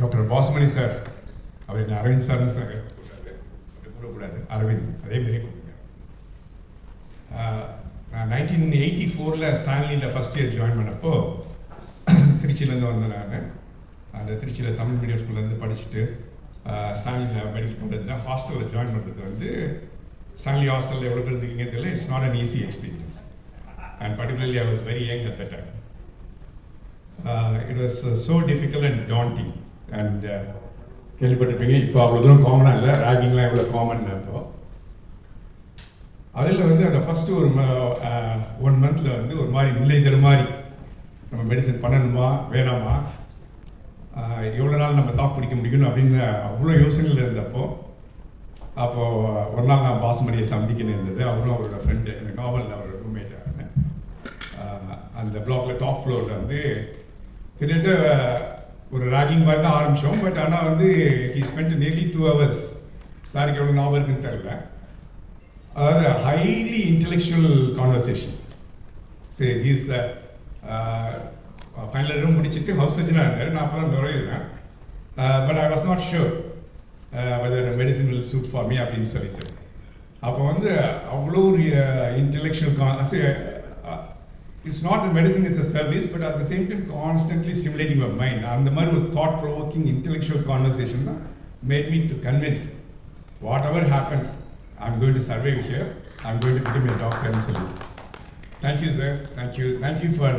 Doctor Pasumani sir அவர் என்ன அரவிந்த் சார்னு சார் கூப்பிட்டாரு அப்படி கூடக்கூடாது அரவிந்த். அதே மாதிரியே கூப்பிடுங்க. நான் நைன்டீன் எயிட்டி ஃபோரில் ஸ்டான்லியில் ஃபஸ்ட் இயர் ஜாயின் பண்ணப்போ திருச்சியிலேருந்து வந்தேன் நான். அந்த திருச்சியில் தமிழ் மீடியம் ஸ்கூல்லேருந்து படிச்சுட்டு ஸ்டான்லியில் மெடிக்கல் பண்ணுறது ஹாஸ்டலில் ஜாயின் பண்ணுறது வந்து ஸ்டான்லி ஹாஸ்டலில் எவ்வளோ பேர் இருக்கீங்க தெரியல. It's not an easy experience and particularly I was very young at the time it was so difficult and daunting and uh, கேள்விப்பட்டிருப்பீங்க இப்போ அவ்வளோ தூரம் காமனாக இல்லை. ராகிங்லாம் எவ்வளோ காமன் இப்போ. அதில் வந்து அந்த ஃபஸ்ட்டு ஒரு ஒன் மந்தில் வந்து ஒரு மாதிரி நிலை தடுமாறி நம்ம மெடிசன் பண்ணணுமா வேணாமா? எவ்வளோ நாள் நம்ம தாக்கு பிடிக்க முடியும் அப்படின்னு அவ்வளோ யோசனையில் இருந்தப்போ அப்போது ஒரு நாள் நான் பாசுமதியை சந்திக்கணும் இருந்தது. அவரும் அவரோட ஃப்ரெண்டு எனக்கு நாவலில் அவரோட இருந்தேன். அந்த பிளாக்ல டாப் ஃப்ளோரில் வந்து கிட்டத்தட்ட ஒரு ராகிங் மாதிரி தான் ஆரம்பித்தோம் பட் ஆனால் வந்து he spend nearly two hours சாருக்கு எவ்வளோ ஞாபகம் இருக்குன்னு தெரில அதாவது ஹைலி இன்டெலெக்சுவல் கான்வர்சேஷன் சரி ஹீஸ் ஃபைனல் இயரும் முடிச்சுட்டு ஹவுஸ் சர்ஜனாக இருந்தார். நான் அப்போ தான் நுழையிறேன் but I was not sure whether medicine will suit for me அப்படின்னு சொல்லிட்டு. அப்போ வந்து அவ்வளோ ஒரு intellectual con it's not medicine is a service but at the same time constantly stimulating your mind அந்த மாதிரி ஒரு தாட் ப்ரொவோக்கிங் இன்டெலெக்சுவல் கான்வர்சேஷன் தான் made me to convince whatever happens I'm going to survive here I'm going to become a டாக்டர்னு சொல்லிட்டு thank you sir thank you thank you for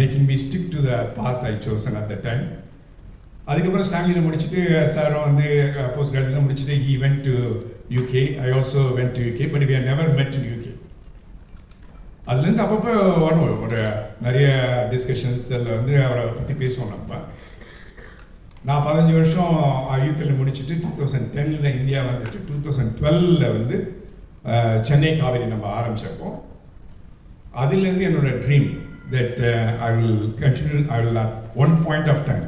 making me stick to the path I chosen at the time அதுக்கப்புறம் ஸ்டான்லியில் முடிச்சுட்டு சாரும் வந்து post graduate முடிச்சுட்டு he went to UK I also went to UK but we are never met in UK அதுலேருந்து அப்பப்போ வரும் ஒரு நிறைய டிஸ்கஷன்ஸ் அதில் வந்து அவரை பற்றி பேசுவோம் நம்ம. நான் பதினஞ்சு வருஷம் யூகேல முடிச்சுட்டு டூ தௌசண்ட் டென்னில் இந்தியா வந்துட்டு டூ தௌசண்ட் டுவெலில் வந்து சென்னை காவேரி நம்ம ஆரம்பிச்சிருக்கோம் அதுலேருந்து என்னோட dream that I will continue I will at one point of time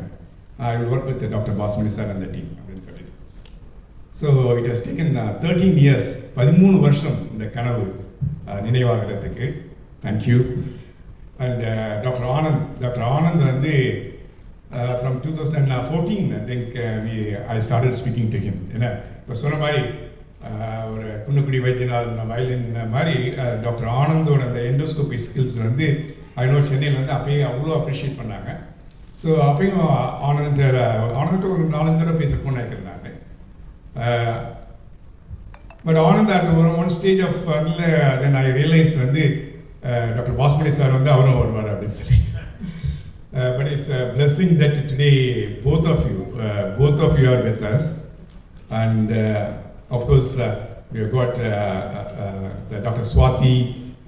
I will work with doctor Basmani sir அந்த டீம் அப்படின்னு சொல்லிட்டு. So it has taken thirteen years பதிமூணு வருஷம் இந்த கனவு நினைவாகிறதுக்கு. Thank you and doctor Anand doctor Anand வந்து from two thousand fourteen I think we I started speaking to him ஏன்னா இப்போ சொன்ன மாதிரி uh, ஒரு குன்னுக்குடி வைத்தியநாதன் வயலின் மாதிரி uh, டாக்டர் ஆனந்தோட அந்த எண்டோஸ்கோபி ஸ்கில்ஸ் வந்து ஐநோ சென்னையில் வந்து அப்பயே அவ்வளோ அப்ரிஷியேட் பண்ணாங்க. ஸோ அப்பயும் ஆனந்த் uh, ஆனந்த் ஒரு நாலஞ்சு தடவை பேச போன இருக்கிறேன் நான் பட் ஆனந்த் அட் ஒரு one stage of then I realise வந்து டாக்டர் பாஸ்மணி சார் வந்து அவரும் வருவார் அப்படின்னு சொல்லி but it's blessing that today both of you both of you are with us and of course we got doctor Swathi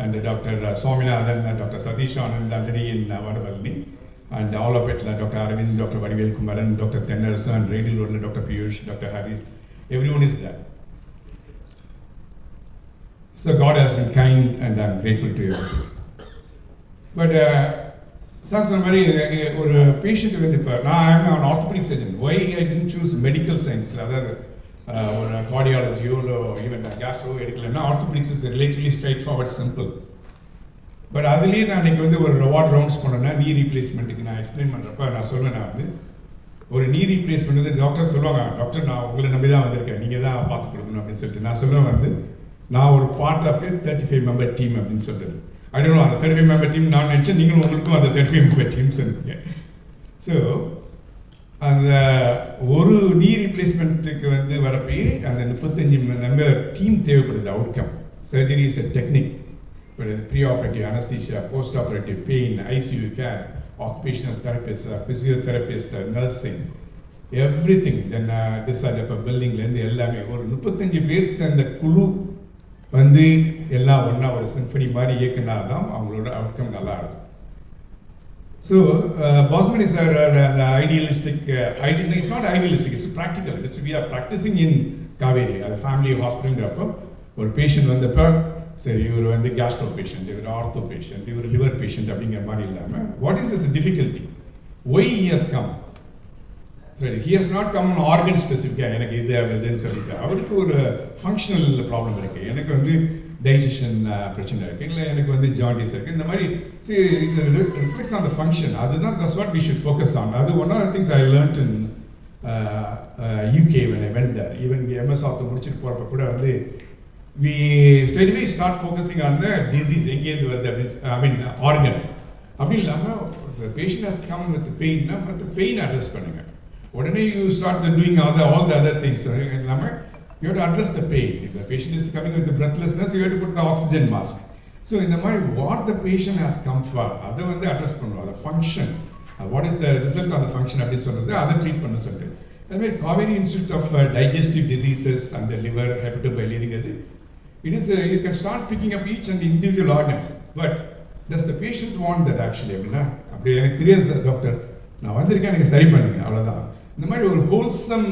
and doctor Swaminathan doctor Satish Anand already in Vadapalani and all of it, like Dr. Arvind, Dr. Vadivel Kumaran, Dr. Tennerson, and Radil Road, Dr. Piyush, Dr. Harris, everyone is there. So God has been kind and I'm grateful to you. But uh, sir சொன்ன மாதிரி ஒரு patient வந்து இப்போ நான் I'm orthopaedic surgeon why I tend choose medical சயின்ஸில் அதாவது ஒரு கார்டியாலஜியோ இல்லை even gastro எடுக்கலன்னா orthopaedics is relatively straightforward simple but அதுலேயே நான் இன்றைக்கி வந்து ஒரு ரிவார்ட் ரவுண்ட்ஸ் பண்ணேன்னா நீ ரீப்ளேஸ்மெண்ட்டுக்கு நான் எக்ஸ்பிளைன் பண்ணுறப்ப நான் சொல்லுவேன் நான் வந்து ஒரு நீ ரீப்ளேஸ்மெண்ட் வந்து டாக்டர் சொல்லுவாங்க டாக்டர் நான் உங்களை நம்பி தான் வந்திருக்கேன். நீங்கள் தான் பார்த்து கொடுக்கணும் அப்படின்னு சொல்லிட்டு. நான் சொல்லுவேன் வந்து நான் ஒரு part of a thirty five member team அப்படின்னு சொல்கிறது அப்படின்னு அந்த தேர்ட்டி ஃபைவ் மெம்பர் டீம் நான் நினச்சேன் நீங்களும் உங்களுக்கும் அந்த தேர்ட்டி ஃபைவ் மெம்பர் டீம் இருக்கீங்க ஸோ அந்த ஒரு நீ ரீப்ளேஸ்மெண்ட்டுக்கு வந்து வரப்பே அந்த முப்பத்தஞ்சு மெம்பர் டீம் தேவைப்படுது outcome surgery is a technique pre operative anaesthesia post operative pain ICU care occupational therapist, uh, nursing everything then Then அப்போ பில்டிங்லேருந்து எல்லாமே ஒரு முப்பத்தஞ்சு பேர் சேர்ந்த குழு வந்து எல்லாம் ஒன்றா ஒரு சிம்ஃபனி மாதிரி இயக்குனா தான் அவங்களோட அவுட்கம் நல்லா இருக்கும் ஸோ பாஸ்மணி சார் அந்த idealistic idea it's not idealistic it's practical it's we are practising in Kauvery அது ஃபேமிலி ஹாஸ்பிட்டலுங்கிறப்போ ஒரு பேஷண்ட் வந்தப்போ சரி இவர் வந்து கேஸ்ட்ரோ பேஷண்ட் இவர் ஆர்த்தோ பேஷண்ட் இவர் லிவர் பேஷண்ட் அப்படிங்கிற மாதிரி இல்லாமல் what is is difficulty why years come he has not come organ ஸ்பெசிஃபிக்காக எனக்கு இது அது இதுன்னு சொல்லிட்டு. அவருக்கு ஒரு ஃபங்க்ஷனல் ப்ராப்ளம் இருக்குது எனக்கு வந்து டைஜஷன் பிரச்சனை இருக்குது இல்லை எனக்கு வந்து ஜாண்டிஸ் இருக்குது இந்த மாதிரி see reflects on the function அதுதான் that's what we should focus on அது one of things I learnt in UK when I when there even MS of முடிச்சுட்டு போகிறப்ப கூட வந்து we steadily start focusing on the disease எங்கேருந்து வருது அப்படின்னு I mean organ அப்படி இல்லாமல் பேஷண்ட் ஹஸ் கம் வித் பெயின்னா மற்ற பெயின் அட்ரஸ் பண்ணுங்கள் உடனே you start doing other all the other things இல்லாமல் you have to address the pain if the patient is coming with breathlessness you have to put the oxygen mask so இந்த மாதிரி what the patient has come for அதை வந்து address பண்ணுவோம் அதை function what is the result of the function அப்படின்னு சொல்கிறது அதை treat பண்ண சொல்லிட்டு. அதுமாதிரி Kauvery institute of digestive diseases அந்த liver ஹெப்படோபைலியரிங்கிறது it is you can start picking up each and individual organs but does the patient want that actually அப்படின்னா அப்படி எனக்கு தெரியாது சார் டாக்டர் நான் வந்திருக்கேன் எனக்கு சரி பண்ணுங்க அவ்வளோதான் இந்த மாதிரி ஒரு ஹோல்சம்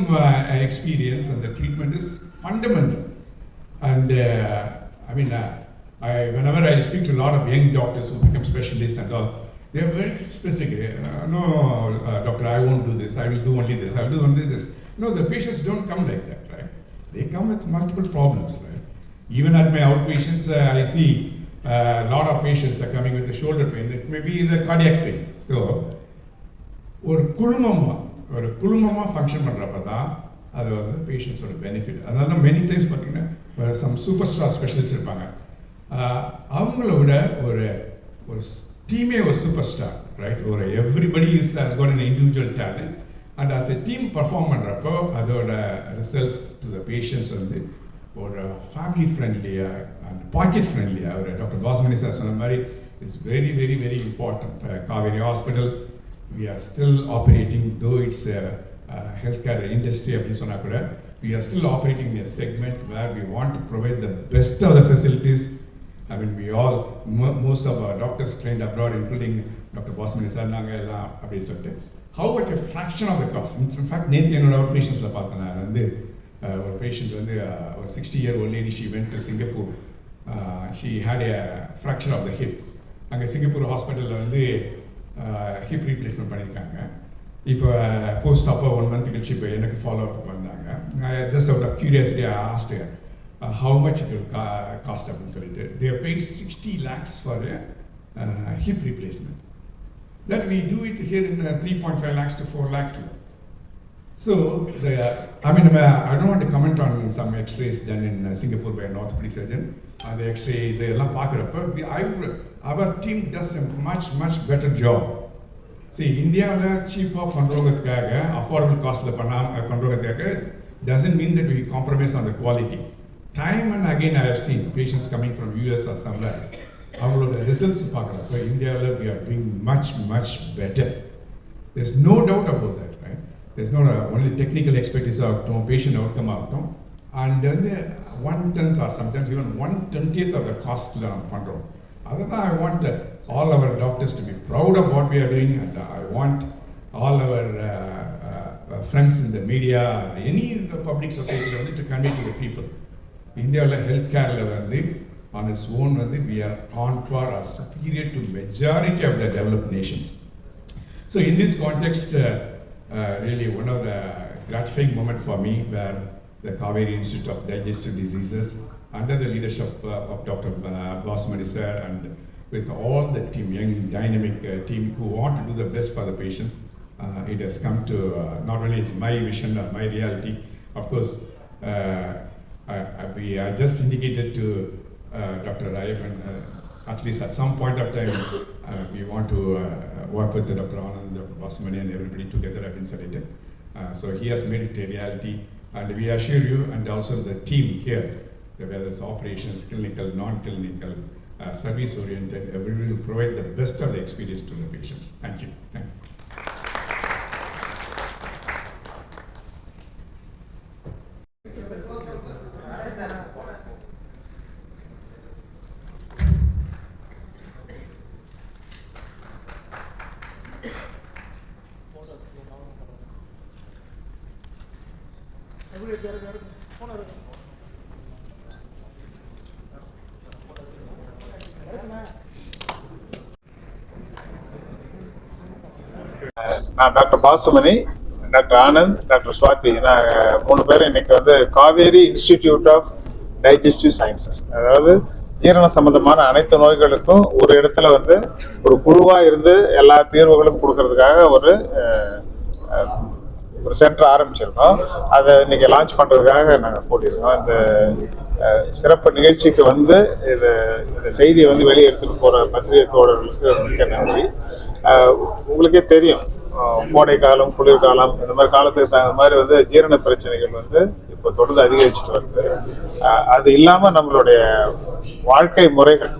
எக்ஸ்பீரியன்ஸ் அந்த treatment is fundamental and I mean I, whenever I speak to a lot of young doctors who become specialists and all, they are very specific. Uh, no, uh, doctor, I won't do this. I will do only this. I will do only this. No, the patients don't come like that, right? They come with multiple problems, right? Even at my outpatients, uh, I see a lot of patients are coming with the shoulder pain. It may be the cardiac pain. So, ஒரு குழுமமாக ஒரு குழுமமாக function பண்ணுறப்ப தான் அது வந்து பேஷண்ட்ஸோட benefit அதனால many times பார்த்தீங்கன்னா some super star specialist இருப்பாங்க. அவங்கள விட ஒரு ஒரு டீமே ஒரு சூப்பர் ஸ்டார் ரைட் ஒரு everybody is has got an individual talent and as a team perform பண்ணுறப்போ அதோட ரிசல்ட்ஸ் டு த பேஷண்ட்ஸ் வந்து ஒரு ஃபேமிலி ஃப்ரெண்ட்லியாக அண்ட் பாக்கெட் ஃப்ரெண்ட்லியாக ஒரு டாக்டர் பாஸ்மணி சார் சொன்ன மாதிரி it's very very very important Kauvery hospital we are still operating though it's health care industry அப்படின்னு சொன்னால் கூட we are still operating a segment where we want to provide the best of the facilities I mean we all most of doctors train abroad including doctor Basmani sir நாங்கள் எல்லாம் அப்படின்னு சொல்லிட்டு how at a fraction of the cost in fact நேற்று என்னோட ஒரு பேஷண்ட்ஸில் பார்த்தேன் நான் வந்து ஒரு பேஷண்ட் வந்து ஒரு sixty year old lady she went to Singapore she had a fracture of the hip அங்கே சிங்கப்பூர் ஹாஸ்பிட்டலில் வந்து ஹிப் ரீப்ளேஸ்மெண்ட் பண்ணியிருக்காங்க இப்போ போஸ்ட் அப்போ ஒன் மந்த் கழிச்சு இப்போ எனக்கு ஃபாலோ அப் வந்தாங்க just out of curiosity asked how much it cost அப்படின்னு சொல்லிட்டு. There paid sixty lakhs for hip replacement that we do it here in three point five lakhs to four lakhs so the, I mean, I don't want to comment on some x-rays done in uh, Singapore by an orthopedic surgeon. Uh, the x-ray, இதெல்லாம் பார்க்குறப்ப we- I would- our team does a much, much better job. See, இந்தியாவில் சீப்பாக பண்ணுறவங்களுக்காக affordable காஸ்ட்டில் பண்ணாம பண்ணுறவங்களுக்காக doesn't mean that we compromise on the quality. Time and again I have seen patients coming from US or somewhere. அவங்களோட results பார்க்குறப்ப இந்தியாவில் we are doing much, much better. There's no doubt about that, right? It's not only technical technical ஆகட்டும் patient outcome ஆகட்டும் and வந்து one tenth or sometimes even one twentieth of the காஸ்ட்டில் நம்ம பண்ணுறோம் அதை தான் I want all our doctors to be proud of what we are doing and I want all our friends இந்த media any public சொசைட்டியில் வந்து to convey to the people இந்தியாவில் health கேரில் வந்து ஆன் இட்ஸ் ஓன் வந்து we are on far are superior to majority of the developed nations so in this context uh, really one of the gratifying moment for me where the Kaveri Institute of Digestive Diseases, under the leadership uh, of Dr. Uh, Basmani and with all the team, young dynamic team who want to do the best for the patients, it has come to not only is my vision or my reality, of course, uh, we, I just indicated to uh, Dr. Rayapan, uh, at least at some point of time, we want to uh, work with the Dr. Anand, Dr. Basmani, and everybody together at Insulated. Uh, so he has made it a reality, and we assure you, and also the team here, whether it's operations, clinical, non-clinical, uh, service-oriented, everybody will provide the best of the experience to the patients. Thank you. Thank you. நான் doctor Basumani doctor Anand doctor Swathi. நாங்கள் மூணு பேரும் இன்னைக்கு வந்து Kaveri institute of digestive sciences. அதாவது ஜீரண சம்பந்தமான அனைத்து நோய்களுக்கும் ஒரு இடத்துல வந்து ஒரு குழுவாக இருந்து எல்லா தீர்வுகளும் கொடுக்கறதுக்காக ஒரு ஒரு சென்டர் ஆரம்பிச்சிருக்கோம். அதை இன்னைக்கு லான்ச் பண்ணுறதுக்காக நாங்கள் கூட்டியிருக்கோம் இந்த சிறப்பு நிகழ்ச்சிக்கு வந்து இது இந்த செய்தியை வந்து வெளியே எடுத்துகிட்டு போகிற பத்திரிகை தோழர்களுக்கு மிக்க நன்றி. உங்களுக்கே தெரியும் கோடை காலம் குளிர்காலம் இந்த மாதிரி காலத்துக்கு தகுந்த மாதிரி வந்து ஜீரண பிரச்சனைகள் வந்து இப்போ தொடர்ந்து அதிகரிச்சுட்டு வருது. அது இல்லாம நம்மளுடைய வாழ்க்கை முறைகள்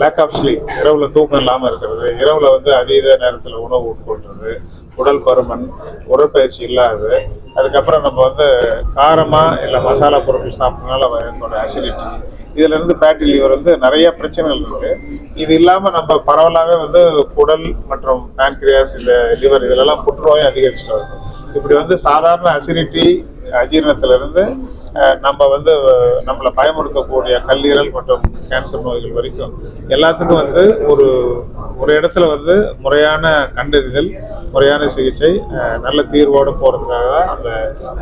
லேக் ஆஃப் ஸ்லீப் இரவுல தூக்கம் இல்லாம இருக்கிறது இரவுல வந்து அதீத நேரத்துல உணவு உட்கொள்றது உடல் பருமன் உடற்பயிற்சி இல்லாது அதுக்கப்புறம் நம்ம வந்து காரமா இல்ல மசாலா பொருட்கள் சாப்பிட்டனால என்னோட அசிடிட்டி இதுல இருந்து ஃபேட்டி லிவர் வந்து நிறைய பிரச்சனைகள் இருக்கு. இது இல்லாம நம்ம பரவலாகவே வந்து குடல் மற்றும் பேங்க்ரியாஸ் இந்த லிவர் இதுலெல்லாம் புற்றுநோயும் அதிகரிச்சுட்டு வருது. இப்படி வந்து சாதாரண அசிடிட்டி அஜீரணத்துல இருந்து நம்ம வந்து நம்மளை பயமுறுத்தக்கூடிய கல்லீரல் மற்றும் கேன்சர் நோய்கள் வரைக்கும் எல்லாத்துக்கும் வந்து ஒரு ஒரு இடத்துல வந்து முறையான கண்டறிதல் முறையான சிகிச்சை அஹ், நல்ல தீர்வோடு போறதுக்காக தான் அந்த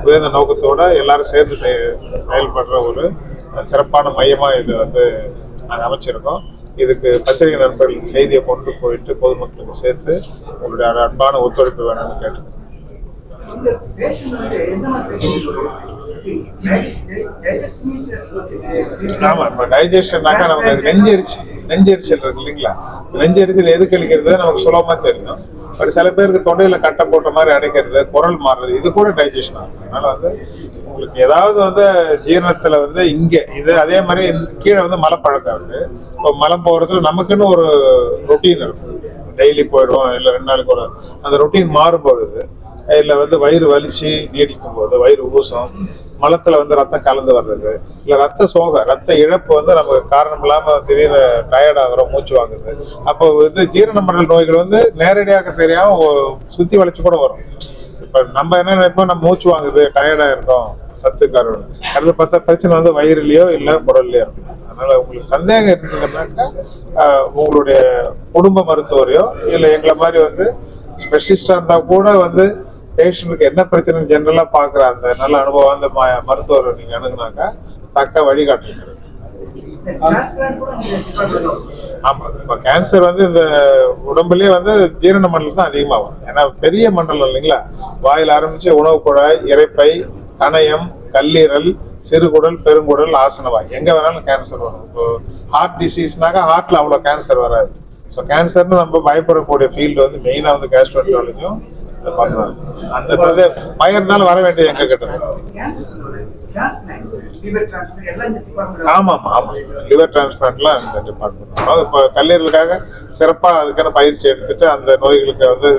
உயர்ந்த நோக்கத்தோட எல்லாரும் சேர்ந்து செய- செயல்படுற ஒரு சிறப்பான மையமா இது வந்து நாங்கள் அமைச்சிருக்கோம். இதுக்கு பத்திரிகை நண்பர்கள் செய்தியை கொண்டு போயிட்டு பொதுமக்களுக்கு சேர்த்து உங்களுடைய அன்பான ஒத்துழைப்பு வேணும்னு கேட்டு இந்த பேஷண்ட் வந்து எந்த மாதிரி பேஷண்ட் ஆமா இப்ப டைஜஷன்னாக்கா நமக்கு நெஞ்செரிச்சு. நெஞ்செரிச்சல் இருக்கு இல்லைங்களா? நெஞ்செரிச்சல் எது கழிக்கிறது நமக்கு சுலபமா தெரியும். ஒரு சில பேருக்கு தொண்டையில கட்டை போட்ட மாதிரி அடைக்கிறது குரல் மாறுறது இது கூட டைஜஷன் ஆகும். அதனால வந்து உங்களுக்கு ஏதாவது வந்து ஜீரணத்துல வந்து இங்க இது அதே மாதிரி கீழே வந்து மலைப்பழக்கம் இருக்கு. இப்போ மலம் போறதுல நமக்குன்னு ஒரு ரொட்டீன் இருக்கும். டெய்லி போயிடுவோம் இல்ல ரெண்டு நாளைக்கு ஒரு அந்த ரொட்டீன் மாறும் பொழுது இல்ல வந்து வயிறு வலிச்சு நீடிக்கும் போது வயிறு ஊசம் மலத்துல வந்து ரத்தம் கலந்து வர்றது. இல்ல ரத்த சோகை ரத்த இழப்பு வந்து நமக்கு காரணம் இல்லாம திடீர்னு டயர்டா மூச்சு வாங்குது அப்போ வந்து ஜீரண மண்டல நோய்கள் வந்து நேரடியாக தெரியாம சுத்தி வளைச்சு கூட வரும். இப்ப நம்ம என்ன நினைப்போம்? நம்ம மூச்சு வாங்குது டயர்டா இருக்கோம் சத்து காரணம் அடுத்து பார்த்தா பிரச்சனை வந்து வயிறுலயோ இல்ல குடல்லயோ இருக்கும். அதனால உங்களுக்கு சந்தேகம் இருந்ததுன்னாக்கா உங்களுடைய குடும்ப மருத்துவரையோ இல்ல எங்களை மாதிரி வந்து ஸ்பெஷலிஸ்டா இருந்தா கூட வந்து பேஷண்ட்டுக்கு என்ன பிரச்சனை ஜென்ரலா பாக்குற அந்த நல்ல அனுபவம் அந்த மருத்துவர் நீங்க அணுகுனாக்கா தக்க வழிகாட்டுகிறது. ஆமா இப்ப கேன்சர் வந்து இந்த உடம்புலயே வந்து ஜீரண மண்டலம் தான் அதிகமாகும் ஏன்னா பெரிய மண்டலம் இல்லைங்களா? வாயில் ஆரம்பிச்சு உணவு குழாய் இறைப்பை கணையம் கல்லீரல் சிறுகுடல் பெருங்குடல் ஆசனவாய். எங்க வேணாலும் கேன்சர் வரும். இப்போ ஹார்ட் டிசீஸ்னாக்கா ஹார்ட்ல அவ்வளவு கேன்சர் வராது. ஸோ கேன்சர்னு நம்ம பயப்படக்கூடிய ஃபீல்டு வந்து மெயினா வந்து கேஸ்ட்ரோன்டாலஜியும் அந்த சந்தே பயம் வர வேண்டியது எங்க கிட்ட. ஆமா ஆமா ஆமா லிவர் டிரான்ஸ்பிளான்ட்லாம் இந்த டிபார்ட்மெண்ட் இப்போ கல்லீரலுக்காக சிறப்பா அதுக்கான பயிற்சி எடுத்துட்டு அந்த நோய்களுக்கு வந்து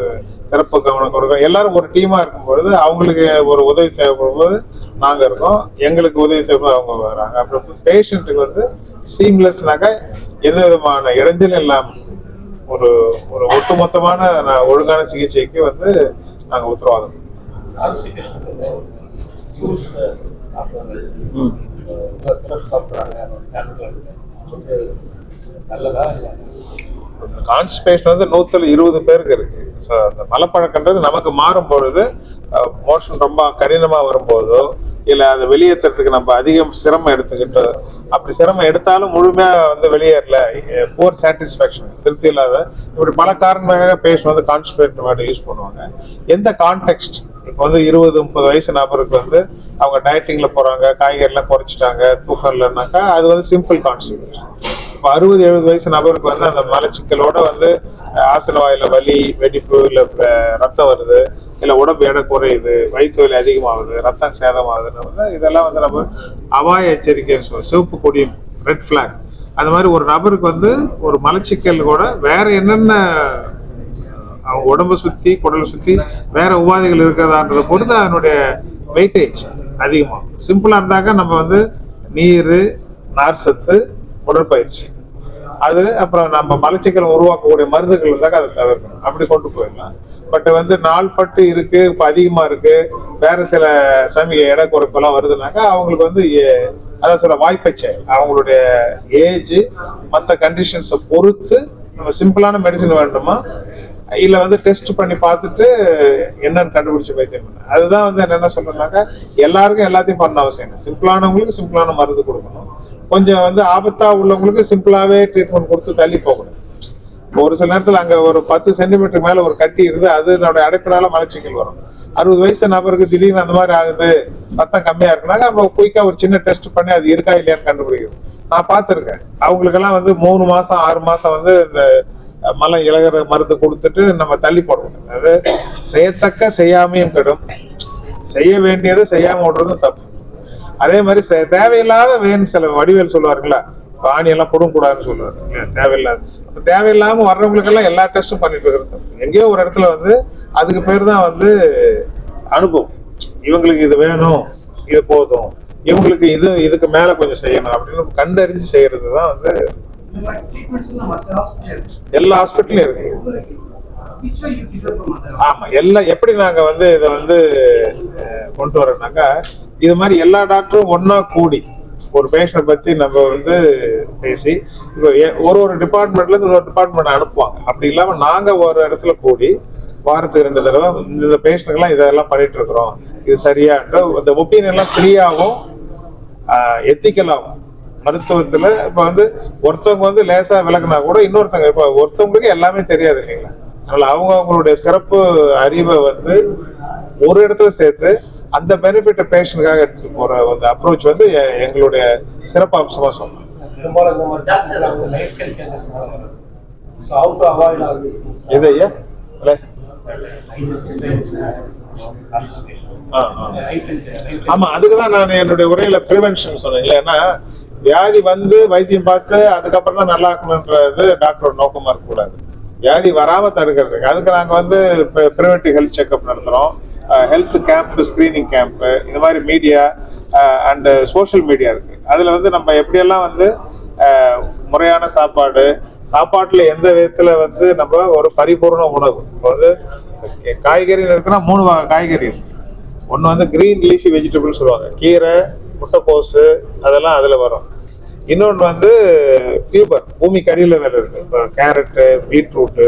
சிறப்பு கவனம் கொடுக்கணும் எல்லாரும் ஒரு டீமா இருக்கும் பொழுது அவங்களுக்கு ஒரு உதவி தேவைப்படும் போது நாங்க இருக்கோம். எங்களுக்கு உதவி தேவை அவங்க வராங்க. அப்புறம் பேஷண்ட்டுக்கு வந்து சீம்லெஸ்னாக்க எந்த விதமான இடைஞ்சலும் இல்லாம ஒரு ஒரு ஒட்டுமொத்தமான ஒழுங்கான சிகிச்சைக்கு வந்து நாங்க உத்தரவாதம். கான்ஸ்டிபேஷன் வந்து நூத்துல இருபது பேருக்கு இருக்கு. ஸோ அந்த மலப்பழக்கன்றது நமக்கு மாறும் பொழுது மோஷன் ரொம்ப கடினமா வரும்போதோ இல்ல அதை வெளியேற்றுறதுக்கு நம்ம அதிகம் சிரமம் எடுத்துக்கிட்டு அப்படி சிரமம் எடுத்தாலும் முழுமையா வந்து வெளியேறல. போர் சாட்டிஸ்ஃபேக்ஷன் திருப்தி இல்லாத இப்படி பல காரணமாக பேஷண்ட் வந்து கான்ஸ்டிபேட் வேர்டு யூஸ் பண்ணுவாங்க. எந்த கான்டெக்ட் இப்போ வந்து இருபது முப்பது வயசு நபருக்கு வந்து அவங்க டயட்டிங்ல போறாங்க காய்கறிலாம் குறைச்சிட்டாங்க தூக்கம் இல்லைனாக்கா அது வந்து சிம்பிள் கான்ஸ்டிபேஷன் இப்போ அறுபது எழுபது வயசு நபருக்கு வந்து அந்த மலச்சிக்கலோட வந்து ஆசன வாயில வலி வெடிப்பு இல்லை ரத்தம் வருது இல்லை உடம்பு எடை குறையுது வயிற்று வலி அதிகமாகுது ரத்தம் சேதமாகுதுன்னு வந்து இதெல்லாம் வந்து நம்ம அபாய எச்சரிக்கைன்னு சொல்லுவோம். சிவப்பு கொடி ரெட் ஃபிளாக் அந்த மாதிரி ஒரு நபருக்கு வந்து ஒரு மலச்சிக்கல் கூட வேற என்னென்ன அவங்க உடம்பை சுத்தி குடலை சுத்தி வேற உபாதைகள் இருக்கிறதான்றதை பொறுத்து அதனுடைய வெயிட்டேஜ் அதிகமாகும். சிம்பிளா இருந்தாக்க நம்ம வந்து நீர் நார் சத்து உடற்பயிற்சி. அது அப்புறம் நம்ம மலச்சிக்கல் உருவாக்கக்கூடிய மருந்துகள் இருந்தாக்க அதை தவிர்க்கணும். அப்படி கொண்டு போயிடலாம். பட் வந்து நாள்பட்டு இருக்கு இப்போ அதிகமா இருக்கு. வேற சில சமய இட குறைப்பெல்லாம் வருதுனாக்கா அவங்களுக்கு வந்து அதான் சொல்ல வாய்ப்பச்சை அவங்களுடைய ஏஜ் மற்ற கண்டிஷன்ஸை பொறுத்து நம்ம சிம்பிளான மெடிசன் வேண்டுமா? இல்ல வந்து டெஸ்ட் பண்ணி பார்த்துட்டு என்னன்னு கண்டுபிடிச்சு வைத்தியம் பண்ண. அதுதான் வந்து என்னென்ன சொல்றேன்னாக்கா எல்லாருக்கும் எல்லாத்தையும் பண்ண அவசியம் இல்லை. சிம்பிளானவங்களுக்கு சிம்பிளான மருந்து கொடுக்கணும். கொஞ்சம் வந்து ஆபத்தா உள்ளவங்களுக்கு சிம்பிளாவே ட்ரீட்மெண்ட் கொடுத்து தள்ளி போகணும். ஒரு சில நேரத்துல அங்க ஒரு பத்து சென்டிமீட்டர் மேல ஒரு கட்டி இருந்து அதனோட அடைப்பினால மலச்சிக்கல் வரும். அறுபது வயசு நபருக்கு திடீர்னு அந்த மாதிரி ஆகுது ரத்தம் கம்மியா இருக்குனாக்க நம்ம குயிக்கா ஒரு சின்ன டெஸ்ட் பண்ணி அது இருக்கா இல்லையான்னு கண்டுபிடிக்கிறது. நான் பார்த்திருக்கேன். அவங்களுக்கெல்லாம் வந்து மூணு மாசம் ஆறு மாசம் வந்து இந்த மலம் இலகிற மருந்து கொடுத்துட்டு நம்ம தள்ளி போடணும் அதாவது செய்யத்தக்க செய்யாமையும் கெடும். செய்ய வேண்டியதை செய்யாம விடுறதும் தப்பு. அதே மாதிரி தேவையில்லாத வேன் சில வடிவேல் சொல்லுவாருங்களா? பாணி எல்லாம் புடும் கூடாதுன்னு சொல்லுவாரு. இல்லையா? தேவையில்லாத. தேவையில்லாம வர்றவங்களுக்கு எல்லாம் எல்லா டெஸ்ட்டும் பண்ணிட்டு இருக்கிறது எங்கேயோ ஒரு இடத்துல வந்து அதுக்கு பேர் தான் வந்து அனுபவம். இவங்களுக்கு இது வேணும் இது போதும். இவங்களுக்கு இது இதுக்கு மேல கொஞ்சம் செய்யணும் அப்படின்னு கண்டறிஞ்சு செய்யறது தான் வந்து எல்லா ஹாஸ்பிட்டலும் இருக்கு. ஆமா எல்லாம் எப்படி நாங்க வந்து இதை வந்து கொண்டு வரோம்னாக்கா இது மாதிரி எல்லா டாக்டரும் ஒன்னா கூடி ஒரு பேஷண்ட் பத்தி நம்ம வந்து பேசி இப்போ ஒரு ஒரு டிபார்ட்மெண்ட்ல இருந்து ஒரு டிபார்ட்மெண்ட் அனுப்புவாங்க. அப்படி இல்லாம நாங்க ஒரு இடத்துல கூடி வாரத்துக்கு ரெண்டு தடவை இந்த பேஷண்ட்டுக்கெல்லாம் இதெல்லாம் பண்ணிட்டு இருக்கிறோம். இது சரியான்ற இந்த ஒப்பீனியன் எல்லாம் ஃப்ரீயாகவும் எத்திக்கலாகும் மருத்துவத்துல இப்ப வந்து ஒருத்தவங்க வந்து லேசா விலகுனா கூட இன்னொருத்தவங்க இப்ப ஒருத்தவங்களுக்கு எல்லாமே தெரியாது இல்லைங்களா? அதனால அவங்க அவங்களுடைய சிறப்பு அறிவை வந்து ஒரு இடத்துல சேர்த்து அந்த பெனிஃபிட் பேஷனுக்காக எடுத்துட்டு போற அந்த அப்ரோச் வந்து எங்களுடைய சிறப்பு அம்சமா சொன்னோம் பெரும்பாலும் ஆ, ஆமா அதுக்குதான் நான் என்னுடைய உரையில ப்ரிவென்ஷன் சொன்னேன். இல்லைன்னா வியாதி வந்து வைத்தியம் பார்த்து அதுக்கப்புறம் தான் நல்லா இருக்கணுன்றது டாக்டரோட நோக்கமா இருக்கக்கூடாது. வியாதி வராம தடுக்கிறதுக்கு. அதுக்கு நாங்க வந்து ப்ரிவென்டிவ் ஹெல்த் செக்அப் நடத்துறோம். ஹெல்த் கேம்ப் ஸ்க்ரீனிங் கேம்ப்பு இந்த மாதிரி மீடியா அண்டு சோஷியல் மீடியா இருக்கு. அதில் வந்து நம்ம எப்படியெல்லாம் வந்து முறையான சாப்பாடு சாப்பாட்டில் எந்த விதத்தில் வந்து நம்ம ஒரு பரிபூர்ண உணவு இப்போ வந்து காய்கறி எடுத்தனா மூணு வகை காய்கறி இருக்கு. ஒன்று வந்து க்ரீன் லீஃபி வெஜிடபிள்ஸ் சொல்லுவாங்க. கீரை முட்டைக்கோசு அதெல்லாம் அதில் வரும். இன்னொன்று வந்து பியூபர் பூமிக்கு அடியில் வேலை இருக்கு. இப்போ கேரட்டு பீட்ரூட்டு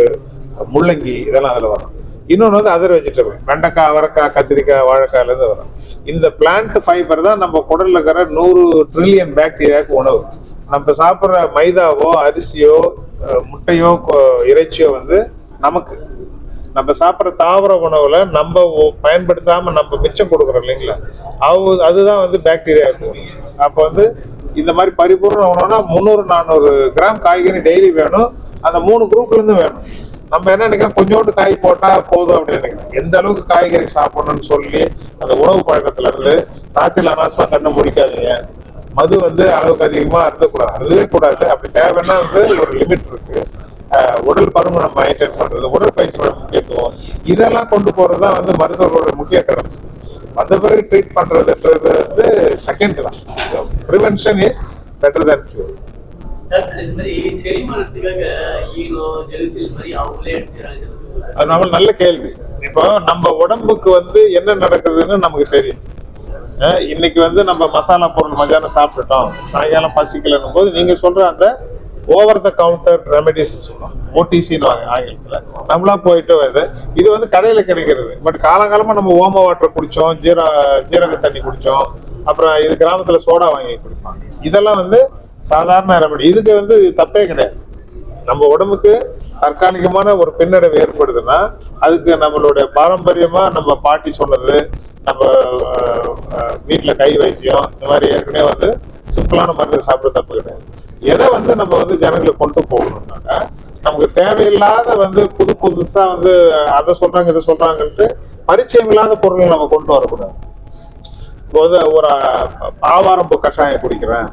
முள்ளங்கி இதெல்லாம் அதில் வரும். இன்னொன்று வந்து அதர் வெஜிடபிள் வெண்டைக்காய் அவரைக்காய் கத்திரிக்காய் வாழைக்காயிலேருந்து வரும். இந்த பிளான்ட் ஃபைபர் தான் நம்ம குடல்ல இருக்கிற நூறு ட்ரில்லியன் பாக்டீரியாவுக்கு உணவு. நம்ம சாப்பிட்ற மைதாவோ அரிசியோ முட்டையோ கொ- இறைச்சியோ வந்து நமக்கு. நம்ம சாப்பிட்ற தாவர உணவுல நம்ம பயன்படுத்தாம நம்ம மிச்சம் கொடுக்குறோம் இல்லைங்களா? அவ அதுதான் வந்து பாக்டீரியா இருக்கும் அப்போ வந்து இந்த மாதிரி பரிபூர்ண உணவுனா முந்நூறு நானூறு கிராம் காய்கறி டெய்லி வேணும். அந்த மூணு குரூப்ல இருந்து வேணும். நம்ம என்ன நினைக்கிறோம்? கொஞ்சோண்டு காய் போட்டா போதும் அப்படின்னு நினைக்கிறோம். எந்த அளவுக்கு காய்கறி சாப்பிடணும்னு சொல்லி அந்த உணவு பழக்கத்துல இருந்து ராத்திரில அனாவசியமா கண்ணை முடிக்காதீங்க. மது வந்து அளவுக்கு அதிகமா இருந்தக்கூடாது. அதுவே கூடாது. அப்படி தேவைன்னா வந்து ஒரு லிமிட் இருக்கு. அஹ் உடல் பருமனை மெயின்டைன் பண்றது உடற்பயிற்சியோட முக்கியத்துவம். இதெல்லாம் கொண்டு போறதுதான் வந்து மருத்துவர்களோட முக்கிய கடமை. வந்த பிறகு ட்ரீட் பண்றதுன்றது வந்து செகண்ட் தான். Prevention is better than cure அதனால நல்ல கேள்வி. இப்போ நம்ம உடம்புக்கு வந்து என்ன நடக்குதுன்னு நமக்கு தெரியும். இன்னைக்கு வந்து நம்ம மசாலா பொருள் மத்தியானம் சாப்பிட்டுட்டோம். சாயங்காலம் பசிக்கலன்னும் போது நீங்க சொல்ற அந்த ஓவர் த கவுண்டர் ரெமெடிஸ் சொல்லுவோம் ஓடிசின்னு ஆங்கிலத்தில். நம்மளா போயிட்டு வருது இது வந்து கடையில் கிடைக்கிறது. பட் காலகாலமாக நம்ம ஓம வாட்டர் குடித்தோம் ஜீர ஜீரக தண்ணி குடித்தோம் அப்புறம் இது கிராமத்தில் சோடா வாங்கி குடிப்பாங்க. இதெல்லாம் வந்து சாதாரண ரெமடி இதுக்கு வந்து தப்பே கிடையாது. நம்ம உடம்புக்கு தற்காலிகமான ஒரு பின்னடைவு ஏற்படுதுன்னா அதுக்கு நம்மளுடைய பாரம்பரியமா நம்ம பாட்டி சொன்னது நம்ம வீட்டுல கை வைத்தியம் இந்த மாதிரி ஏற்கனவே வந்து சிம்பிளான மருந்து சாப்பிட தப்பு கிடையாது. எதை வந்து நம்ம வந்து ஜனங்களுக்கு கொண்டு போகணும்னாக்கா நமக்கு தேவையில்லாத வந்து புது புதுசா வந்து அதை சொல்றாங்க இதை சொல்றாங்கன்ட்டு பரிச்சயம் இல்லாத பொருளை நம்ம கொண்டு வரக்கூடாது. இப்போ வந்து ஒரு ஆவாரம்பு கஷாயம் குடிக்கிறேன்.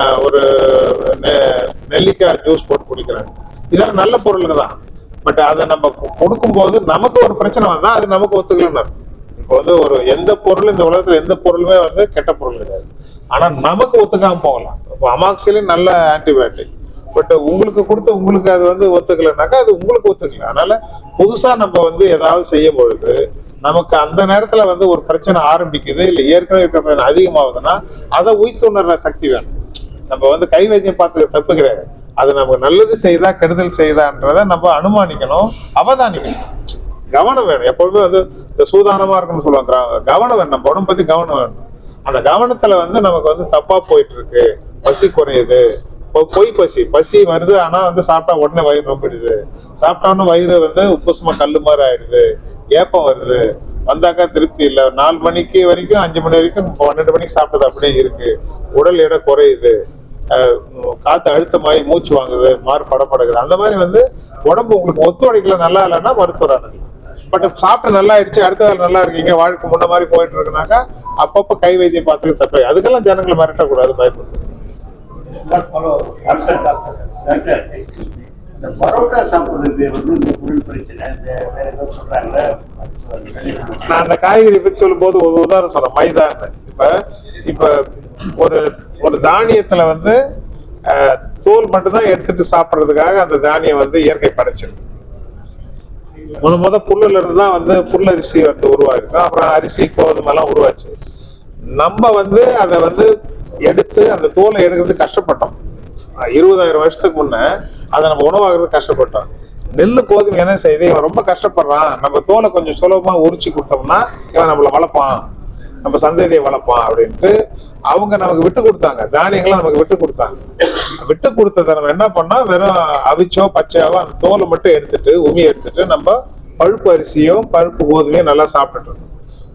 ஒரு நெ- நெல்லிக்காய் ஜூஸ் போட்டு குடிக்கிறாங்க. இதெல்லாம் நல்ல பொருளுங்க தான். பட் அதை நம்ம கொடுக்கும்போது நமக்கு ஒரு பிரச்சனை வந்தா அது நமக்கு ஒத்துக்கலன்னு அர்த்தம். இப்போ வந்து ஒரு எந்த பொருள் இந்த உலகத்துல எந்த பொருளுமே வந்து கெட்ட பொருள் கிடையாது. ஆனா நமக்கு ஒத்துக்காம போகலாம். இப்போ அமாக்சிலின் நல்ல ஆன்டிபயோட்டிக். பட் உங்களுக்கு கொடுத்து உங்களுக்கு அது வந்து ஒத்துக்கலைனாக்கா அது உங்களுக்கு ஒத்துக்கல. அதனால புதுசா நம்ம வந்து ஏதாவது செய்யும் பொழுது நமக்கு அந்த நேரத்துல வந்து ஒரு பிரச்சனை ஆரம்பிக்குது இல்ல ஏற்கனவே இருக்கிற பிரச்சனை அதிகமாகுதுன்னா அதை உயிர்த்துணர்ற சக்தி வேணும். நம்ம வந்து கை வைத்தியம் பார்த்தது தப்பு கிடையாது. அது நமக்கு நல்லது செய்தா கெடுதல் செய்தான்றத நம்ம அனுமானிக்கணும் அவதானிக்கணும். கவனம் வேணும். எப்பவுமே வந்து இந்த சூதானமா இருக்குன்னு சொல்லுவாங்க. கவனம் வேணும். நம்ம உடம்பு பத்தி கவனம் வேணும். அந்த கவனத்துல வந்து நமக்கு வந்து தப்பா போயிட்டு இருக்கு பசி குறையுது. பொய் பசி. பசி வருது ஆனா வந்து சாப்பிட்டா உடனே வயிறு ரொம்பிடுது சாப்பிட்டோன்னு வயிறு வந்து உப்புசுமா கல்லு மாதிரி ஆயிடுது. ஏப்பம் வருது. வந்தாக்கா திருப்தி இல்லை. நாலு மணிக்கு வரைக்கும் அஞ்சு மணி வரைக்கும் பன்னெண்டு மணிக்கு சாப்பிட்டது அப்படியே இருக்கு. உடல் எடை குறையுது. அஹ் காத்து அழுத்தமாயி மூச்சு வாங்குது மாறு படப்படுகுது அந்த மாதிரி வந்து உடம்பு உங்களுக்கு ஒத்துழைக்கல நல்லா இல்லைன்னா மருத்துவர் அணுகு பட் சாப்பிட்டு நல்லா ஆயிடுச்சு அடுத்த வேலை நல்லா இருக்கீங்க வாழ்க்கை முன்ன மாதிரி போயிட்டு இருக்குனாக்கா அப்பப்போ கை வைத்தியம் பார்த்துக்க தப்பு அதுக்கெல்லாம் ஜனங்களை மிரட்டக்கூடாது. டாக்டர் இந்த பரோட்டா சாப்பிடுறது வந்து இந்த குரல் பிரச்சனை இந்த வேற ஏதோ சொல்றாங்களே நான் அந்த காய்கறி பத்தி சொல்லும்போது ஒரு உதாரணம் சொன்னேன் மைதான்னு. இப்ப இப்ப ஒரு ஒரு தானியத்துல வந்து தோல் மட்டும்தான் எடுத்துட்டு சாப்பிடுறதுக்காக அந்த தானியம் வந்து இயற்கை படைச்சிருக்கு. முத முத புல்லுல இருந்து தான் வந்து புல்லரிசி வந்து உருவாயிருக்கும் அப்புறம் அரிசி கோதுமை எல்லாம் உருவாச்சு. நம்ம வந்து அதை வந்து எடுத்து அந்த தோலை எடுக்கிறது கஷ்டப்பட்டோம். இருபதாயிரம் வருஷத்துக்கு முன்ன அதை நம்ம உணவாகிறது கஷ்டப்பட்டோம். நெல்லு கோதுமை என்ன செய்யுது இவன் ரொம்ப கஷ்டப்படுறான். நம்ம தோலை கொஞ்சம் சுலபமா உரிச்சு கொடுத்தோம்னா இவன் நம்மள வளர்ப்பான். நம்ம சந்ததியை வளர்ப்போம் அப்படின்ட்டு அவங்க நமக்கு விட்டு கொடுத்தாங்க. தானியங்களை நமக்கு விட்டு கொடுத்தாங்க. விட்டு கொடுத்ததை நம்ம என்ன பண்ணோம் வெறும் அவிச்சோ பச்சையாவோ அந்த தோலை மட்டும் எடுத்துட்டு உமி எடுத்துட்டு நம்ம பழுப்பு அரிசியும் பழுப்பு கோதுமையும் நல்லா சாப்பிட்டுட்டு இருந்தோம்.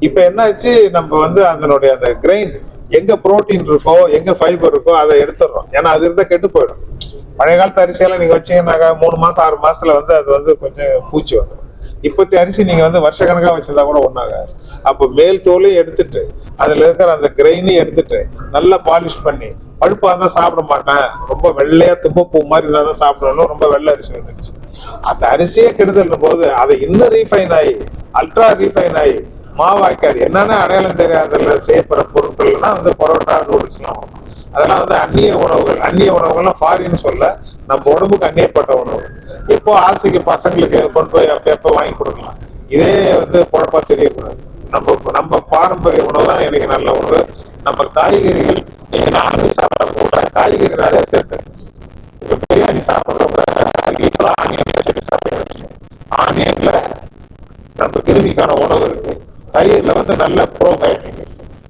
இப்ப என்னாச்சு? நம்ம வந்து அதனுடைய அந்த கிரெயின் எங்க புரோட்டீன் இருக்கோ எங்க ஃபைபர் இருக்கோ அதை எடுத்துடுறோம். ஏன்னா அது இருந்தா கெட்டு போயிடும். பழைய காலத்து அரிசியெல்லாம் நீங்க வச்சீங்கன்னாக்கா மூணு மாசம் ஆறு மாசத்துல வந்து அது வந்து கொஞ்சம் பூச்சி வந்துடும். இப்பத்தி அரிசி நீங்க வந்து வருஷ கணக்கா வச்சிருந்தா கூட ஒன்னாக அப்போ மேல் தோலையும் எடுத்துட்டு அதுல இருக்கிற அந்த கிரெயினையும் எடுத்துட்டு நல்லா பாலிஷ் பண்ணி பழுப்பா இருந்தா சாப்பிட மாட்டேன். ரொம்ப வெள்ளையா தும்பப்பூ மாதிரி இருந்தா தான் சாப்பிடணும். ரொம்ப வெள்ளை அரிசி வந்துருச்சு. அந்த அரிசியே கெடுதல் போது அதை இன்னும் ரீஃபைன் ஆகி அல்ட்ரா ரீஃபைன் ஆகி மாவாய்க்காது என்னென்ன அடையாளம் தெரியாததுல செய்யப்படுற பொருட்கள்னா வந்து பரோட்டா நூடுல்ஸ்லாம் அதெல்லாம் வந்து அந்நிய உணவுகள் அந்நிய உணவுகள்லாம் ஃபாரின்னு சொல்ல நம்ம உடம்புக்கு அந்நியப்பட்ட உணவு. எப்போ ஆசைக்கு பசங்களுக்கு கொண்டு போய் அப்ப எப்ப வாங்கி கொடுக்கலாம்? இதே வந்து குழப்பா தெரியக்கூடாது. நம்ம நம்ம பாரம்பரிய உணவு தான் எனக்கு நல்ல உணவு. நம்ம காய்கறிகள் நீங்க நான்வெஜ் சாப்பிட கூட காய்கறி நிறைய சேர்த்து. பிரியாணி சாப்பிடுறவங்க இப்போ ஆனியன் வச்சுட்டு சாப்பிடுறோம் ஆனியன்ல நம்ம கிருமிக்கான உணவு இருக்கு. தயிர்ல வந்து நல்ல ப்ரோபயோட்டிக்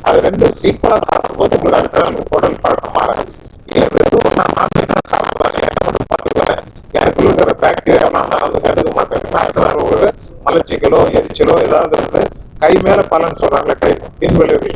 அது ரெண்டும் சீக்கிரம் சாப்பிடும்போது உங்களுக்கு அடுத்த நாள் உடல் பழக்கம் இது ரெண்டும் நான் நான்வெஜ் தான் சாப்பிடுவேன் என்ன மட்டும் பார்த்துக்குவேன் எனக்குள்ள இருக்கிற பாக்டீரியாலாம் நான் வந்து கண்டுக்க மாட்டேன் அடுத்த நாள் உங்களுக்கு எரிச்சலோ எரிச்சலோ ஏதாவது வந்து கை மேல பலன் சொல்றாங்களே கை பின் விளைவுகள்.